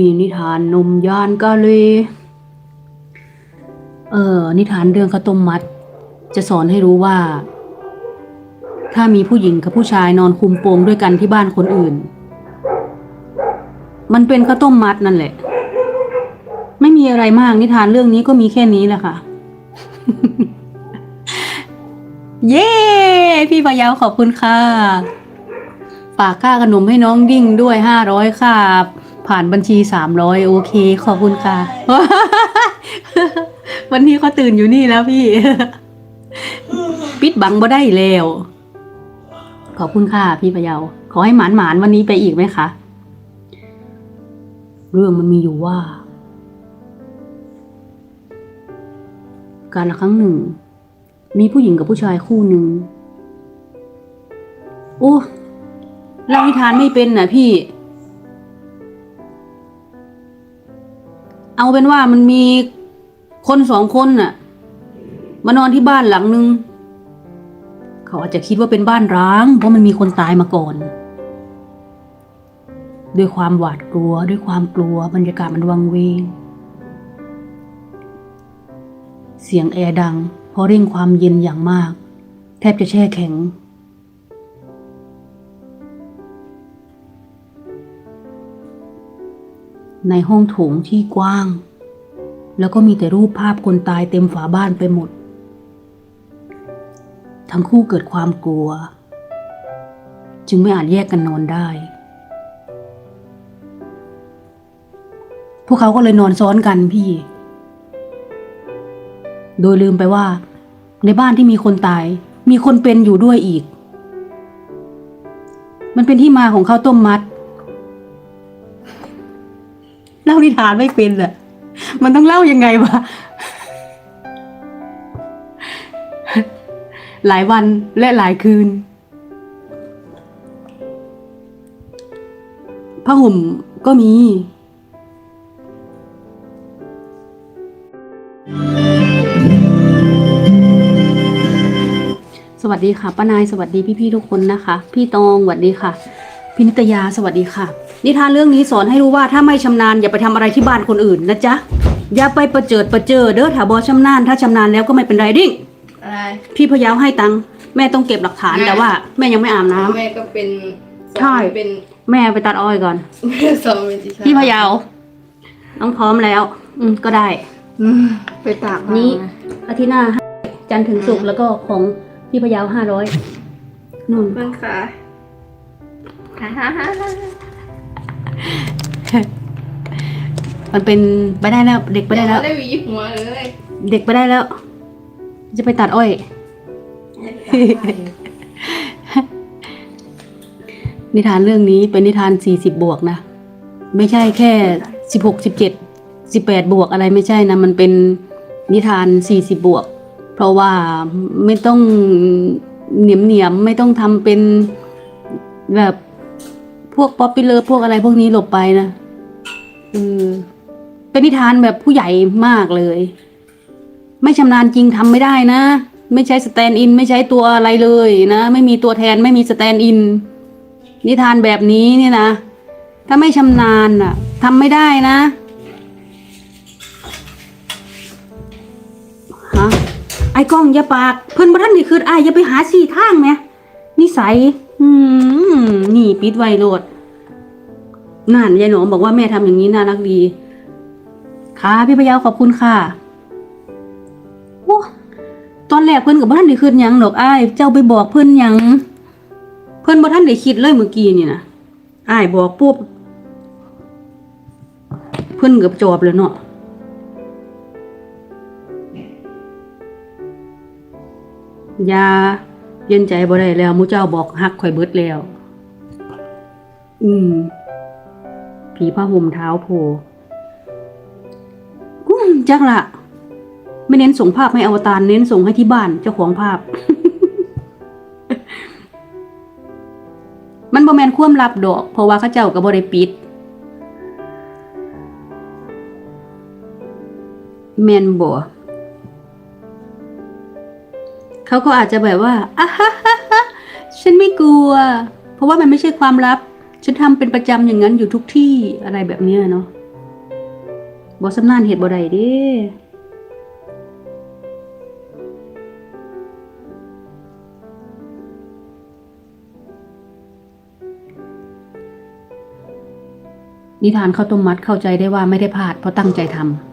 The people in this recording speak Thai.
มีนิทานนมยานกาเล เออ นิทานเรื่องข้าวต้มมัด จะสอนให้รู้ว่า ถ้ามีผู้หญิงกับผู้ชายนอนคุมโปงด้วยกันที่บ้านคนอื่น มันเป็นข้าวต้มมัดนั่นแหละ ไม่มีอะไรมากนิทานเรื่องนี้ก็มีแค่นี้แหละค่ะ เย้ พี่พะเยาวขอบคุณค่ะฝากค่าขนมให้น้องดิ้งด้วยห้าร้อยค่ะ ผ่านบัญชีสามร้อยโอเค ขอบคุณค่ะ วันนี้เขาตื่นอยู่นี่แล้วพี่ ปิดบังบ่ได้แล้ว ขอบคุณค่ะ พี่พะเยา ขอให้หมานหมานวันนี้ไปอีกไหมคะ เรื่องมันมีอยู่ว่า การละครั้งหนึ่ง มีผู้หญิงกับผู้ชายคู่หนึ่งโอ้เล่านิทานไม่เป็นนะพี่ เอาเป็นว่ามันมีคนสองคนน่ะ มานอนที่บ้านหลังนึง เขาอาจจะคิดว่าเป็นบ้านร้าง เพราะมันมีคนตายมาก่อน ด้วยความหวาดกลัว ด้วยความกลัวบรรยากาศมันวังเวง เสียงแอร์ดัง เพราะเร่งความเย็นอย่างมาก แทบจะแช่แข็ง ในห้องโถงที่กว้าง แล้วก็มีแต่รูปภาพคนตายเต็มฝาบ้านไปหมด ทั้งคู่เกิดความกลัว จึงไม่อาจแยกกันนอนได้ พวกเขาก็เลยนอนซ้อนกันพี่ โดยลืมไปว่า ในบ้านที่มีคนตาย มีคนเป็นอยู่ด้วยอีก มันเป็นที่มาของข้าวต้มมัด เล่านิทานไม่เป็นอะมันต้องเล่ายังไงวะหลายวันและหลายคืนผ้าห่มก็มีสวัสดีค่ะป้านายสวัสดีพี่ๆทุกคนนะคะ พี่ตองสวัสดีค่ะ พินิตยาสวัสดีค่ะ นิทานเรื่องนี้สอนให้รู้ว่าถ้าไม่ชำนาญอย่าไปทำอะไรที่บ้านคนอื่นนะจ๊ะ อย่าไปประเจิดประเจอเด้อถ้าบอชำนาญถ้าชำนาญแล้วก็ไม่เป็นไรดิ่งอะไรพี่พะเยาวให้ตังค์แม่ต้องเก็บหลักฐานแต่ว่าแม่ยังไม่อาบน้ำแม่ก็เป็นใช่เป็นแม่ไปตัดอ้อยก่อนสองเป็นที่พี่พะเยาวน้องพร้อมแล้ว อืมก็ได้ อืมไปตากนี้อาทิตย์หน้าให้จันทร์ถึงศุกร์แล้วก็ของพี่พะเยาวห้าร้อยนุ่นเพื่อนค่ะฮ่าฮ่าฮ่าฮ่า มันเป็นไปได้แล้ว เด็กไปได้แล้วยังม่ได้หวีหัวเลยเด็กไปได้แล้ว จะไปตัดอ้อย นิทานเรื่องนี้เป็นนิทานสี่สิบบวกนะ ไม่ใช่แค่สิบหกสิบเจ็ดสิบแปดบวกอะไรไม่ใช่นะ มันเป็นนิทานสี่สิบบวก เพราะว่าไม่ต้องเหนียมเหนียมๆไม่ต้องทำเป็นแบบ พวกป๊อปปี้เลิฟพวกอะไรพวกนี้หลบไปนะเออเป็นนิทานแบบผู้ใหญ่มากเลย ไม่ชำนาญจริงทำไม่ได้นะ ไม่ใช้สแตนด์อิน ไม่ใช้ตัวอะไรเลยนะ ไม่มีตัวแทนไม่มีสแตนด์อิน นิทานแบบนี้เนี่ยนะ ถ้าไม่ชำนาญอะทำไม่ได้นะฮะไอ้กล้องอย่าปาก เพิ่นบ่ทันนี่คือไอ้ายอย่าไปหาสี่ทางแหมนิสัย ปิดไวโลดนั่นยายหนอมบอกว่าแม่ทำอย่างนี้น่ารักดี ค่ะพี่พยาวขอบคุณค่ะโอ้ตอนแรกเพิ่อนกับบ่ทันได้คิดหยังดอกอ้ายเจ้าไปบอกเพิ่อนยัง เพิ่อนบ่ทันได้คิดเลยเมื่อกี้นี่นะอ้ายบอกปุ๊บเพิ่อนกับจอบเลยเนาะยาเย็นใจบ่ได้แล้วมูเจ้าบอกฮักข่อยเบิดแล้ว อืม ผีผ้าห่มเท้าโผล่อืมจักละไม่เน้นส่งภาพให้อวตารเน้นส่งให้ที่บ้านเจ้าของภาพ มันบ่แมนความลับดอก เพราะว่าข้าเจ้าก็บ่ได้ปิด แมนบ่เขาก็อาจจะแบบว่าอะฮะฮะฉันไม่กลัว เพราะว่ามันไม่ใช่ความลับ ฉันทำเป็นประจำอย่างนั้นอยู่ทุกที่อะไรแบบเนี้ยเนาะบอสำนานเห็ดบ่ใด้เด้นิทานข้าวต้มมัดเข้าใจได้ว่าไม่ได้พลาดเพราะตั้งใจทำ